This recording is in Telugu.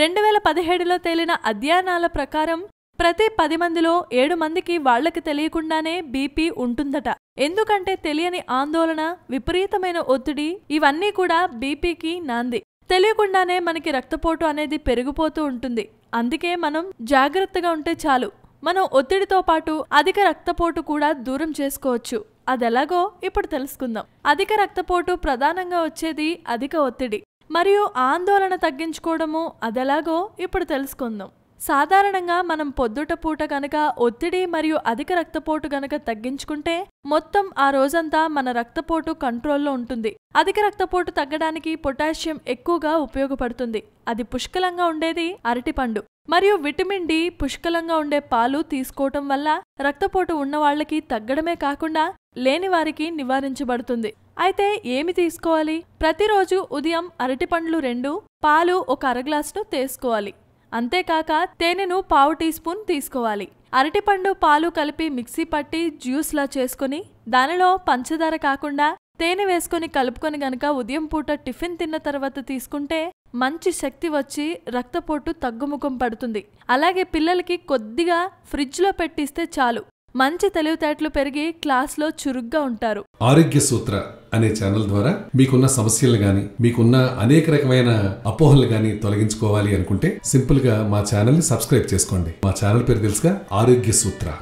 రెండు వేల పదిహేడులో తేలిన అధ్యయనాల ప్రకారం ప్రతి పది మందిలో ఏడు మందికి వాళ్ళకి తెలియకుండానే బీపీ ఉంటుందట. ఎందుకంటే తెలియని ఆందోళన విపరీతమైన ఒత్తిడి ఇవన్నీ కూడా బీపీకి నాంది. తెలియకుండానే మనకి రక్తపోటు అనేది పెరిగిపోతూ ఉంటుంది. అందుకే మనం జాగ్రత్తగా ఉంటే చాలు. మనం ఒత్తిడితో పాటు అధిక రక్తపోటు కూడా దూరం చేసుకోవచ్చు. అదెలాగో ఇప్పుడు తెలుసుకుందాం. అధిక రక్తపోటు ప్రధానంగా వచ్చేది అధిక ఒత్తిడి. మరియు ఆందోళన తగ్గించుకోవడము అదెలాగో ఇప్పుడు తెలుసుకుందాం. సాధారణంగా మనం పొద్దుట పూట గనక ఒత్తిడి మరియు అధిక రక్తపోటు గనక తగ్గించుకుంటే మొత్తం ఆ రోజంతా మన రక్తపోటు కంట్రోల్లో ఉంటుంది. అధిక రక్తపోటు తగ్గడానికి పొటాషియం ఎక్కువగా ఉపయోగపడుతుంది. అది పుష్కలంగా ఉండేది అరటిపండు. మరియు విటమిన్ డి పుష్కలంగా ఉండే పాలు తీసుకోవటం వల్ల రక్తపోటు ఉన్న వాళ్ళకి తగ్గడమే కాకుండా లేని వారికి నివారించబడుతుంది. అయితే ఏమి తీసుకోవాలి? ప్రతిరోజు ఉదయం అరటిపండ్లు రెండు పాలు ఒక అరగ్లాసును తీసుకోవాలి. అంతేకాక తేనెను పావు టీ స్పూన్ తీసుకోవాలి. అరటిపండు పాలు కలిపి మిక్సీ పట్టి జ్యూస్లా చేసుకుని దానిలో పంచదార కాకుండా తేనె వేసుకొని కలుపుకొని గనక ఉదయం పూట టిఫిన్ తిన్న తర్వాత తీసుకుంటే మంచి శక్తి వచ్చి రక్తపోటు తగ్గుముఖం పడుతుంది. అలాగే పిల్లలకి కొద్దిగా ఫ్రిడ్జ్లో పెట్టిస్తే చాలు. మంచి తెలివితేటలు పెరిగి క్లాస్లో చురుగ్గా ఉంటారు. ఆరోగ్య సూత్ర అనే ఛానల్ ద్వారా మీకున్న సమస్యలు గాని మీకున్న అనేక రకమైన అపోహలు గాని తొలగించుకోవాలి అనుకుంటే సింపుల్గా మా ఛానల్ని సబ్స్క్రైబ్ చేసుకోండి. మా ఛానల్ పేరు తెలుసుగా ఆరోగ్య సూత్ర.